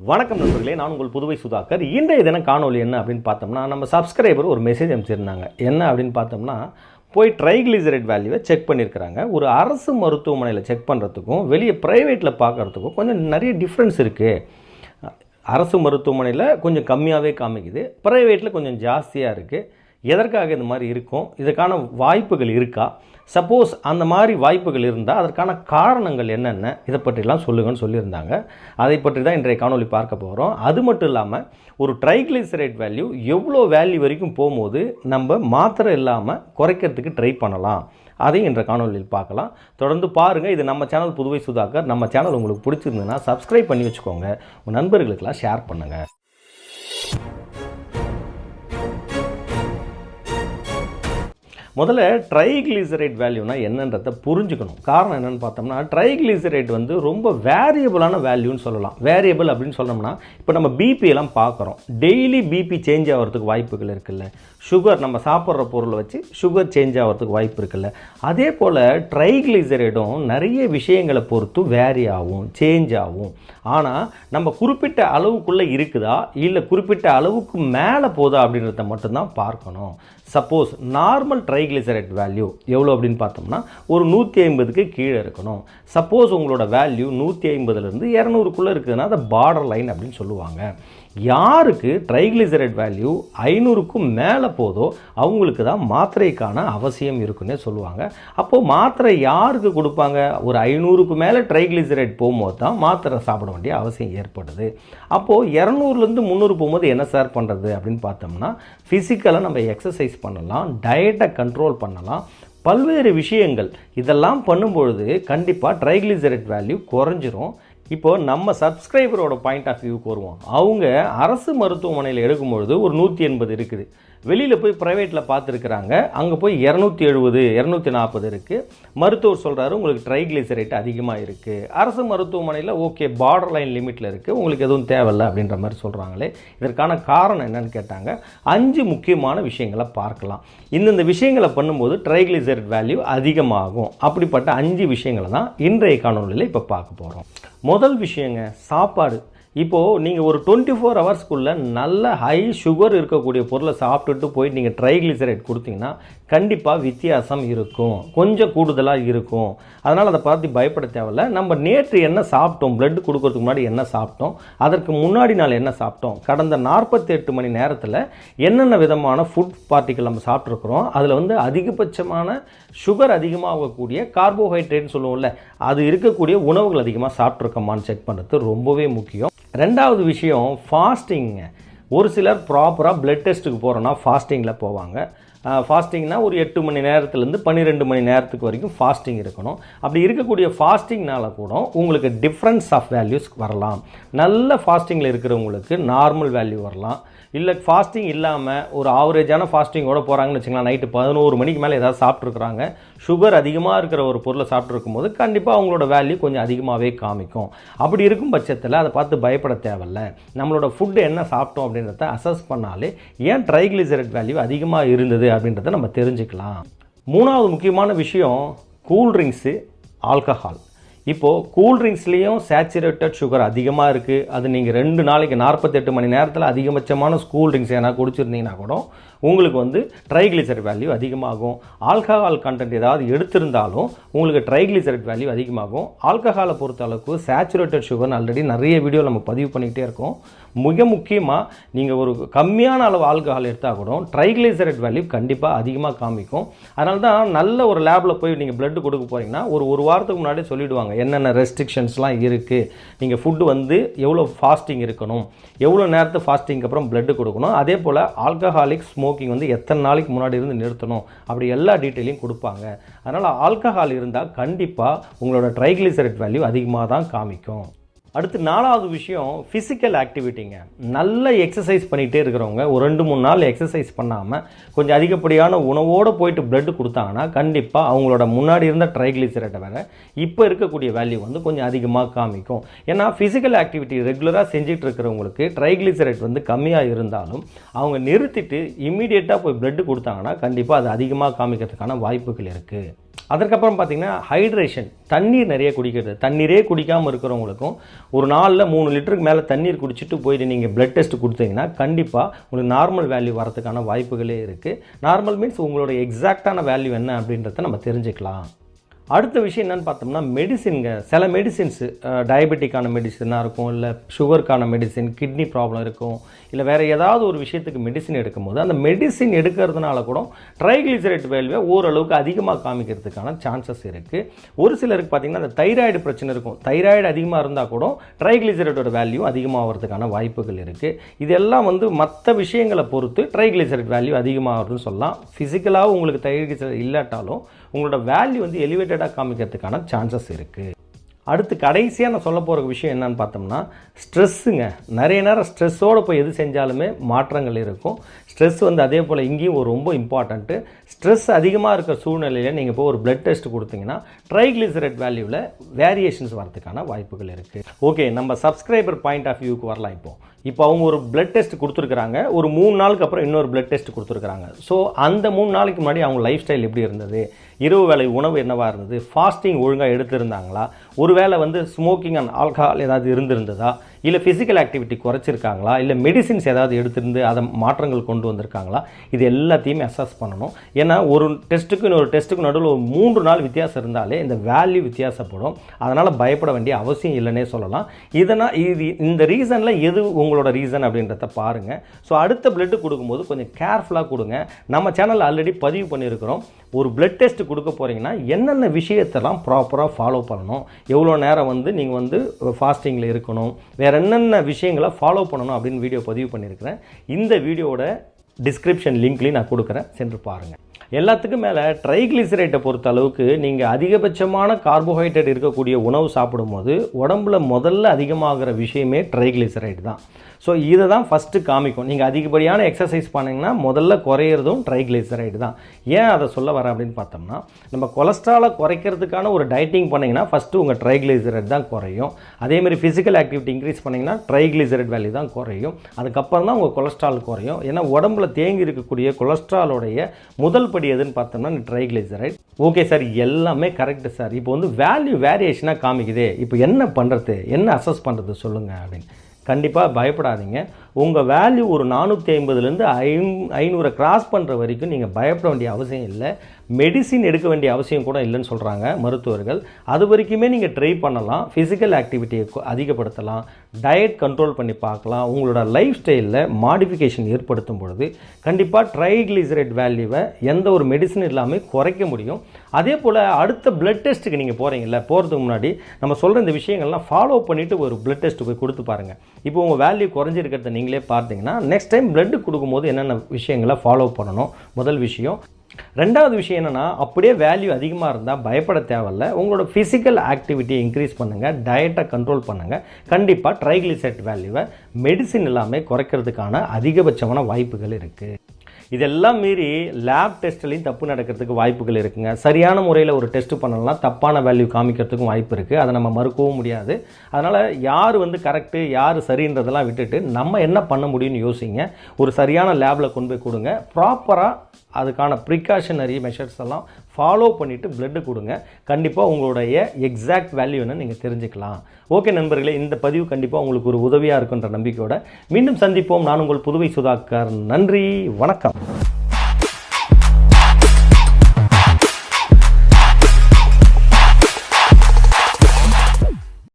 வணக்கம் நண்பர்களே நான் உங்கள் புதுவை சுதாகர். இன்றைய தினம் காணொலி என்ன அப்படின்னு பார்த்தோம்னா நம்ம சப்ஸ்கிரைபர் ஒரு மெசேஜ் அனுப்பிச்சிருந்தாங்க. என்ன அப்படின்னு பார்த்தோம்னா போய் ட்ரைக்ளிசரைட் வேல்யூவை செக் பண்ணியிருக்கிறாங்க ஒரு அரசு மருத்துவமனையில் செக் பண்ணுறதுக்கும் வெளியே ப்ரைவேட்டில் பார்க்குறதுக்கும் கொஞ்சம் நிறைய டிஃப்ரென்ஸ் இருக்குது அரசு மருத்துவமனையில் கொஞ்சம் கம்மியாகவே காமிக்குது. ப்ரைவேட்டில் கொஞ்சம் ஜாஸ்தியாக இருக்குது எதற்காக இந்த மாதிரி இருக்கும்? இதற்கான வாய்ப்புகள் இருக்கா? சப்போஸ் அந்த மாதிரி வாய்ப்புகள் இருந்தால் அதற்கான காரணங்கள் என்னென்ன? இதை பற்றிலாம் சொல்லுங்கன்னு சொல்லியிருந்தாங்க. அதை பற்றி தான் இன்றைய காணொலி பார்க்க போகிறோம் அது மட்டும் இல்லாமல் ஒரு ட்ரைக்ளிசரைட் வேல்யூ எவ்வளோ வேல்யூ வரைக்கும் போகும்போது நம்ம மாத்திரை இல்லாமல் குறைக்கிறதுக்கு ட்ரை பண்ணலாம்? அதையும் இன்ற காணொலியில் பார்க்கலாம். தொடர்ந்து பாருங்கள் இது நம்ம சேனல் புதுவை சுதாகர். நம்ம சேனல் உங்களுக்கு பிடிச்சிருந்ததுன்னா சப்ஸ்கிரைப் பண்ணி வச்சுக்கோங்க. உங்கள் நண்பர்களுக்கெல்லாம் ஷேர் பண்ணுங்கள் முதல்ல ட்ரைக்ளிசரைட் வேல்யூனா என்னன்றதை புரிஞ்சுக்கணும். காரணம் என்னன்னு பார்த்தோம்னா ட்ரைக்ளிசரைட் வந்து ரொம்ப வேரியபிளான வேல்யூன்னு சொல்லலாம். வேரியபிள் அப்படின்னு சொன்னோம்னா இப்போ நம்ம பிபி எல்லாம் பார்க்குறோம். டெய்லி பிபி சேஞ்ச் ஆகிறதுக்கு வாய்ப்புகள் இருக்குல்ல. சுகர் நம்ம சாப்பிட்ற பொருளை வச்சு சுகர் சேஞ்ச் ஆகிறதுக்கு வாய்ப்பு இருக்குல்ல. அதே போல் ட்ரைக்ளிசரைடும் நிறைய விஷயங்களை பொறுத்து வேரி ஆகும் சேஞ்ச் ஆகும். ஆனால் நம்ம குறிப்பிட்ட அளவுக்குள்ளே இருக்குதா? இல்லை குறிப்பிட்ட அளவுக்கு மேலே போதா அப்படின்றத மட்டும்தான் பார்க்கணும். Suppose normal tri triglyceride value எவ்வளோ அப்படின்னு பார்த்தோம்னா ஒரு நூற்றி ஐம்பதுக்கு கீழே இருக்கணும். சப்போஸ் உங்களோட வேல்யூ நூற்றி ஐம்பதுலேருந்து இரநூறுக்குள்ளே இருக்குதுன்னா அதை பார்டர் லைன் அப்படின்னு சொல்லுவாங்க. யாருக்கு ட்ரைக்ளிசரைட் வேல்யூ ஐநூறுக்கும் மேலே போதோ அவங்களுக்கு தான் மாத்திரைக்கான அவசியம் இருக்குன்னே சொல்லுவாங்க. அப்போது மாத்திரை யாருக்கு கொடுப்பாங்க? ஒரு ஐநூறுக்கு மேலே ட்ரைக்ளிசரைட் போகும்போது தான் மாத்திரை சாப்பிட வேண்டிய அவசியம் ஏற்படுது. அப்போது இரநூறுலேருந்து முந்நூறு போகும்போது என்ன சார் பண்ணுறது அப்படின்னு பார்த்தோம்னா ஃபிசிக்கலாக நம்ம எக்ஸசைஸ் பண்ணலாம் டயட்டை கண்ட்ரோல் பண்ணலாம். பல்வேறு விஷயங்கள் இதெல்லாம் பண்ணும்பொழுது கண்டிப்பாக ட்ரைக்ளிசரைட் வேல்யூ குறைஞ்சிரும். இப்போது நம்ம சப்ஸ்கிரைபரோட பாயிண்ட் ஆஃப் வியூக்கு வருவோம். அவங்க அரசு மருத்துவமனையில் எடுக்கும்பொழுது ஒரு நூற்றி எண்பது இருக்குது. வெளியில் போய் ப்ரைவேட்டில் பார்த்துருக்குறாங்க. அங்கே போய் இரநூத்தி எழுபது இரநூத்தி நாற்பது இருக்குது மருத்துவர் சொல்கிறாரு உங்களுக்கு ட்ரைக்ளிசரைட் அதிகமாக இருக்குது அரசு மருத்துவமனையில் ஓகே பார்டர் லைன் லிமிட்டில் இருக்குது உங்களுக்கு எதுவும் தேவையில்ல அப்படின்ற மாதிரி சொல்கிறாங்களே இதற்கான காரணம் என்னன்னு கேட்டாங்க. அஞ்சு முக்கியமான விஷயங்களை பார்க்கலாம். இந்தந்த விஷயங்களை பண்ணும்போது ட்ரைக்ளிசரைட் வேல்யூ அதிகமாகும். அப்படிப்பட்ட அஞ்சு விஷயங்களை தான் இன்றைய காணொலியில் இப்போ பார்க்க போகிறோம் முதல் விஷயங்க சாப்பாடு. இப்போது நீங்கள் ஒரு டுவெண்ட்டி ஃபோர் ஹவர்ஸ்க்குள்ளே நல்ல ஹை சுகர் இருக்கக்கூடிய பொருளை சாப்பிட்டுட்டு போய் நீங்கள் ட்ரைக்ளிசரைட் கொடுத்தீங்கன்னா கண்டிப்பாக வித்தியாசம் இருக்கும். கொஞ்சம் கூடுதலாக இருக்கும். அதனால் அதை பார்த்து பயப்பட தேவையில்ல. நம்ம நேற்று என்ன சாப்பிட்டோம்? பிளட் கொடுக்கறதுக்கு முன்னாடி என்ன சாப்பிட்டோம்? அதற்கு முன்னாடி நாள் என்ன சாப்பிட்டோம்? கடந்த நாற்பத்தி எட்டு மணி நேரத்தில் என்னென்ன விதமான ஃபுட் பார்ட்டிகள் நம்ம சாப்பிட்ருக்குறோம் அதில் வந்து அதிகபட்சமான சுகர் அதிகமாகக்கூடிய கார்போஹைட்ரேட்னு சொல்லுவோம்ல அது இருக்கக்கூடிய உணவுகள் அதிகமாக சாப்பிட்ருக்கோமான்னு செக் பண்ணுறது ரொம்பவே முக்கியம். ரெண்டாவது விஷயம் ஃபாஸ்டிங்க ஒரு சிலர் ப்ராப்பராக பிளட் டெஸ்ட்டுக்கு போகிறோன்னா ஃபாஸ்டிங்கில் போவாங்க. ஃபாஸ்டிங்னா ஒரு எட்டு மணி நேரத்துலேருந்து பன்னிரெண்டு மணி நேரத்துக்கு வரைக்கும் ஃபாஸ்டிங் இருக்கணும். அப்படி இருக்கக்கூடிய ஃபாஸ்டிங்னால கூட உங்களுக்கு டிஃப்ரென்ஸ் ஆஃப் வேல்யூஸ் வரலாம். நல்ல ஃபாஸ்டிங்கில் இருக்கிறவங்களுக்கு நார்மல் வேல்யூ வரலாம். இல்லை ஃபாஸ்டிங் இல்லாமல் ஒரு ஆவரேஜான ஃபாஸ்டிங்கோட போகிறாங்கன்னு வச்சுக்கலாம் நைட்டு பதினோரு மணிக்கு மேலே ஏதாவது சாப்பிட்ருக்குறாங்க சுகர் அதிகமாக இருக்கிற ஒரு பொருளை சாப்பிட்ருக்கும் போது கண்டிப்பாக அவங்களோட வேல்யூ கொஞ்சம் அதிகமாகவே காமிக்கும். அப்படி இருக்கும் பட்சத்தில் அதை பார்த்து பயப்பட தேவையில்ல. நம்மளோட ஃபுட்டு என்ன சாப்பிட்டோம் அப்படின்றத அசஸ் பண்ணாலே ஏன் ட்ரைக்ளிசரட் வேல்யூ அதிகமாக இருந்தது அப்படின்றத நம்ம தெரிஞ்சுக்கலாம். மூணாவது முக்கியமான விஷயம் கூல்ட்ரிங்க்ஸு ஆல்கஹால். இப்போது கூல்ட்ரிங்க்ஸ்லேயும் சேச்சுரேட்டட் சுகர் அதிகமாக இருக்குது அது நீங்கள் ரெண்டு நாளைக்கு நாற்பத்தெட்டு மணி நேரத்தில் அதிகபட்சமான கூல் ட்ரிங்க்ஸ் ஏன்னா குடிச்சிருந்தீங்கன்னா கூட உங்களுக்கு வந்து ட்ரைக்ளிசரைட் வேல்யூ அதிகமாகும். ஆல்கஹால் கண்டென்ட் ஏதாவது எடுத்திருந்தாலும் உங்களுக்கு ட்ரைக்ளிசரைட் வேல்யூ அதிகமாகும். ஆல்கஹாலை பொறுத்த அளவுக்கு சேச்சுரேட்டட் சுகர் ஆல்ரெடி நிறைய வீடியோ நம்ம பதிவு பண்ணிக்கிட்டே இருக்கோம். மிக முக்கியமாக நீங்கள் ஒரு கம்மியான அளவு ஆல்கஹால் எடுத்தால் கூட ட்ரைக்ளிசரைட் வேல்யூ கண்டிப்பாக அதிகமாக காமிக்கும். அதனால தான் நல்ல ஒரு லேபில் போய் நீங்கள் பிளட் கொடுக்க போகிறீங்கன்னா ஒரு ஒரு வாரத்துக்கு முன்னாடியே சொல்லிவிடுவாங்க என்னென்ன ரெஸ்ட்ரிக்ஷன்ஸ்லாம் இருக்குது நீங்கள் ஃபுட்டு வந்து எவ்வளோ ஃபாஸ்டிங் இருக்கணும்? எவ்வளோ நேரத்து ஃபாஸ்டிங்க்கு அப்புறம் பிளட் கொடுக்கணும்? அதே போல் ஆல்கஹாலிக் ஸ்மோக்கிங் வந்து எத்தனை நாளைக்கு முன்னாடி இருந்து நிறுத்தணும்? அப்படி எல்லா டீட்டெயிலையும் கொடுப்பாங்க. அதனால் ஆல்கஹால் இருந்தால் கண்டிப்பாக உங்களோட ட்ரைக்ளிசரைட் வேல்யூ அதிகமாக தான் காமிக்கும். அடுத்து நாலாவது விஷயம் ஃபிசிக்கல் ஆக்டிவிட்டிங்க நல்ல எக்ஸசைஸ் பண்ணிகிட்டே இருக்கிறவங்க ஒரு ரெண்டு மூணு நாள் எக்ஸசைஸ் பண்ணாமல் கொஞ்சம் அதிகப்படியான உணவோடு போயிட்டு பிளட் கொடுத்தாங்கன்னா கண்டிப்பாக அவங்களோட முன்னாடி இருந்த ட்ரைக்ளிசரேட்டை வேறு இப்போ இருக்கக்கூடிய வேல்யூ வந்து கொஞ்சம் அதிகமாக காமிக்கும். ஏன்னா ஃபிசிக்கல் ஆக்டிவிட்டி ரெகுலராக செஞ்சுட்டு இருக்கிறவங்களுக்கு ட்ரைக்ளிசரேட் வந்து கம்மியாக இருந்தாலும் அவங்க நிறுத்திட்டு இம்மீடியட்டாக போய் பிளட் கொடுத்தாங்கன்னா கண்டிப்பாக அது அதிகமாக காமிக்கிறதுக்கான வாய்ப்புகள் இருக்குது அதற்கப்புறம் பார்த்தீங்கன்னா ஹைட்ரேஷன் தண்ணீர் நிறைய குடிக்கிறது. தண்ணீரே குடிக்காமல் இருக்கிறவங்களுக்கும் ஒரு நாளில் மூணு லிட்டருக்கு மேலே தண்ணீர் குடிச்சிட்டு போயிட்டு நீங்கள் பிளட் டெஸ்ட் கொடுத்தீங்கன்னா கண்டிப்பாக உங்களுக்கு நார்மல் வேல்யூ வரதுக்கான வாய்ப்புகளே இருக்குது நார்மல் மீன்ஸ் உங்களோட எக்ஸாக்டான வேல்யூ என்ன அப்படின்றத நம்ம தெரிஞ்சுக்கலாம். அடுத்த விஷயம் என்னென்னு பார்த்தோம்னா மெடிசின்ங்க. சில மெடிசின்ஸு டயபெட்டிக்கான மெடிசனாக இருக்கும் இல்லை சுகருக்கான மெடிசின் கிட்னி ப்ராப்ளம் இருக்கும் இல்லை வேறு ஏதாவது ஒரு விஷயத்துக்கு மெடிசின் எடுக்கும்போது அந்த மெடிசின் எடுக்கிறதுனால கூட ட்ரைக்ளிசரைட் வேல்வே ஓரளவுக்கு அதிகமாக காமிக்கிறதுக்கான சான்சஸ் இருக்குது ஒரு சிலருக்கு பார்த்தீங்கன்னா அந்த தைராய்டு பிரச்சனை இருக்கும். தைராய்டு அதிகமாக இருந்தால் கூட ட்ரைக்ளிசரைட்டோட வேல்யூ அதிகமாகிறதுக்கான வாய்ப்புகள் இருக்குது இதெல்லாம் வந்து மற்ற விஷயங்களை பொறுத்து ட்ரைக்ளிசரைட் வேல்யூ அதிகமாகிறதுன்னு சொல்லலாம். ஃபிசிக்கலாக உங்களுக்கு தைராய்டு இல்லாட்டாலும் உங்களோட வேல்யூ வந்து எலிவேட்டட் ரிலேட்டடாக காமிக்கிறதுக்கான சான்சஸ் இருக்குது அடுத்து கடைசியாக நான் சொல்ல போகிற விஷயம் என்னன்னு பார்த்தோம்னா ஸ்ட்ரெஸ்ஸுங்க நிறைய நேரம் ஸ்ட்ரெஸ்ஸோடு போய் எது செஞ்சாலுமே மாற்றங்கள் இருக்கும். ஸ்ட்ரெஸ் வந்து அதே போல் இங்கேயும் ஒரு ரொம்ப இம்பார்ட்டண்ட்டு ஸ்ட்ரெஸ் அதிகமாக இருக்கிற சூழ்நிலையில் நீங்கள் போய் ஒரு பிளட் டெஸ்ட் கொடுத்தீங்கன்னா ட்ரைக்ளிசரைட் வேல்யூவில் வேரியேஷன்ஸ் வரதுக்கான வாய்ப்புகள் இருக்குது ஓகே நம்ம சப்ஸ்கிரைபர் பாயிண்ட் ஆஃப் வியூக்கு வரலாம் இப்போ. இப்போ அவங்க ஒரு பிளட் டெஸ்ட் கொடுத்துருக்குறாங்க. ஒரு மூணு நாளுக்கு அப்புறம் இன்னொரு பிளட் டெஸ்ட் கொடுத்துருக்குறாங்க. ஸோ அந்த மூணு நாளைக்கு முன்னாடி அவங்க லைஃப் ஸ்டைல் எப்படி இருந்தது? இரவு வேலை உணவு என்னவாக இருந்தது? ஃபாஸ்டிங் ஒழுங்காக எடுத்திருந்தாங்களா? ஒருவேளை வந்து ஸ்மோக்கிங் அண்ட் ஆல்கஹால் ஏதாவது இருந்திருந்ததா? இல்லை ஃபிசிக்கல் ஆக்டிவிட்டி குறைச்சிருக்காங்களா? இல்லை மெடிசின்ஸ் ஏதாவது எடுத்திருந்து அதை மாற்றங்கள் கொண்டு வந்திருக்காங்களா? இது எல்லாத்தையுமே அசஸ் பண்ணணும். ஏன்னா ஒரு டெஸ்ட்டுக்கு இன்னொரு டெஸ்ட்டுக்கு நடுவில் ஒரு மூன்று நாள் வித்தியாசம் இருந்தாலே இந்த வேல்யூ வித்தியாசப்படும். அதனால் பயப்பட வேண்டிய அவசியம் இல்லைன்னே சொல்லலாம். இதனால் இது இந்த ரீசனில் எது உங்களோட ரீசன் அப்படின்றத பாருங்கள் ஸோ அடுத்த பிளட்டு கொடுக்கும்போது கொஞ்சம் கேர்ஃபுல்லாக கொடுங்க. நம்ம சேனலில் ஆல்ரெடி பதிவு பண்ணியிருக்கிறோம். ஒரு பிளட் டெஸ்ட் கொடுக்க போகிறீங்கன்னா என்னென்ன விஷயத்தெல்லாம் ப்ராப்பராக ஃபாலோ பண்ணணும்? எவ்வளோ நேரம் வந்து நீங்கள் வந்து ஃபாஸ்டிங்கில் இருக்கணும்? வேறு என்னென்ன விஷயங்களை ஃபாலோ பண்ணணும் அப்படின்னு வீடியோ பதிவு பண்ணியிருக்கிறேன். இந்த வீடியோவோட டிஸ்கிரிப்ஷன் லிங்க்லேயும் நான் கொடுக்குறேன். சென்று பாருங்கள் எல்லாத்துக்கும் மேலே ட்ரைக்ளிசரைட்டை பொறுத்த அளவுக்கு நீங்கள் அதிகபட்சமான கார்போஹைட்ரேட் இருக்கக்கூடிய உணவு சாப்பிடும்போது உடம்புல முதல்ல அதிகமாகிற விஷயமே ட்ரைக்ளிசரைட் தான். ஸோ இதை தான் ஃபஸ்ட்டு காமிக்கும். நீங்கள் அதிகப்படியான எக்ஸசைஸ் பண்ணிங்கன்னா முதல்ல குறையிறதும் ட்ரைக்ளிசரைடு தான். ஏன் அதை சொல்ல வரேன் அப்படின்னு பார்த்தோம்னா நம்ம கொலஸ்ட்ராலை குறைக்கிறதுக்கான ஒரு டயட்டிங் பண்ணிங்கன்னா ஃபஸ்ட்டு உங்கள் ட்ரைக்ளிசரைட் தான் குறையும். அதேமாதிரி ஃபிசிக்கல் ஆக்டிவிட்டி இன்க்ரீஸ் பண்ணிங்கன்னா ட்ரைக்ளிசரைட் வேல்யூ தான் குறையும். அதுக்கப்புறம் தான் உங்கள் கொலஸ்ட்ரால் குறையும். ஏன்னா உடம்புல தேங்கி இருக்கக்கூடிய கொலஸ்ட்ராலோடைய முதல் படி எதுன்னு பார்த்தோம்னா ட்ரைக்ளிசரைட் ஓகே சார் எல்லாமே கரெக்டு சார் இப்போ வந்து வேல்யூ வேரியேஷனாக காமிக்குதே. இப்போ என்ன பண்ணுறது என்ன அசஸ் பண்ணுறது சொல்லுங்கள் அப்படின்னு. கண்டிப்பாக பயப்படாதீங்க. உங்கள் வேல்யூ ஒரு நானூற்றி ஐம்பதுலேருந்து ஐநூ ஐநூறை கிராஸ் பண்ணுற வரைக்கும் நீங்கள் பயப்பட வேண்டிய அவசியம் இல்லை. மெடிசின் எடுக்க வேண்டிய அவசியம் கூட இல்லைன்னு சொல்கிறாங்க மருத்துவர்கள். அது வரைக்குமே நீங்கள் ட்ரை பண்ணலாம் ஃபிசிக்கல் ஆக்டிவிட்டியை அதிகப்படுத்தலாம் டயட் கண்ட்ரோல் பண்ணி பார்க்கலாம். உங்களோட லைஃப் ஸ்டைலில் மாடிஃபிகேஷன் ஏற்படுத்தும் பொழுது கண்டிப்பாக ட்ரைக்ளிசரைட் வேல்யூவை எந்த ஒரு மெடிசன் இல்லாமல் குறைக்க முடியும். அதே போல் அடுத்த பிளட் டெஸ்ட்டுக்கு நீங்கள் போகிறீங்கல்ல போகிறதுக்கு முன்னாடி நம்ம சொல்கிற இந்த விஷயங்கள்லாம் ஃபாலோ பண்ணிவிட்டு ஒரு பிளட் டெஸ்ட் போய் கொடுத்து பாருங்கள் இப்போ உங்கள் வேல்யூ குறைஞ்சிருக்கிறத நீங்களே பார்த்தீங்கன்னா நெக்ஸ்ட் டைம் பிளட் கொடுக்கும்போது என்னென்ன விஷயங்களை ஃபாலோ பண்ணணும்? முதல் விஷயம் ரெண்டாவது விஷயம் என்னென்னா அப்படியே வேல்யூ அதிகமாக இருந்தால் பயப்பட தேவையில்ல. உங்களோட ஃபிசிக்கல் ஆக்டிவிட்டியை இன்க்ரீஸ் பண்ணுங்கள் டயட்டை கண்ட்ரோல் பண்ணுங்கள் கண்டிப்பாக ட்ரைக்ளிசைட் வேல்யூவை மெடிசின் எல்லாமே குறைக்கிறதுக்கான அதிகபட்சமான வாய்ப்புகள் இருக்குது இதெல்லாம் மீறி லேப் டெஸ்ட்லேயும் தப்பு நடக்கிறதுக்கு வாய்ப்புகள் இருக்குங்க. சரியான முறையில் ஒரு டெஸ்ட் பண்ணலாம் தப்பான வேல்யூ காமிக்கிறதுக்கும் வாய்ப்பு இருக்குது அதை நம்ம மறுக்கவும் முடியாது. அதனால் யார் வந்து கரெக்டு யார் சரின்றதெல்லாம் விட்டுட்டு நம்ம என்ன பண்ண முடியும்னு யோசிங்க. ஒரு சரியான லேபில் கொண்டு போய் கொடுங்க. ப்ராப்பராக அதுக்கான ப்ரிகாஷனரி மெஷர்ஸ் எல்லாம் ஃபாலோ பண்ணிவிட்டு பிளட்டு கொடுங்க. கண்டிப்பாக உங்களுடைய எக்ஸாக்ட் வேல்யூ என்ன நீங்கள் தெரிஞ்சுக்கலாம். ஓகே நண்பர்களே இந்த பதிவு கண்டிப்பாக உங்களுக்கு ஒரு உதவியாக இருக்குன்ற நம்பிக்கையோட மீண்டும் சந்திப்போம். நான் உங்கள் புதுவை சுதாகர். நன்றி வணக்கம்.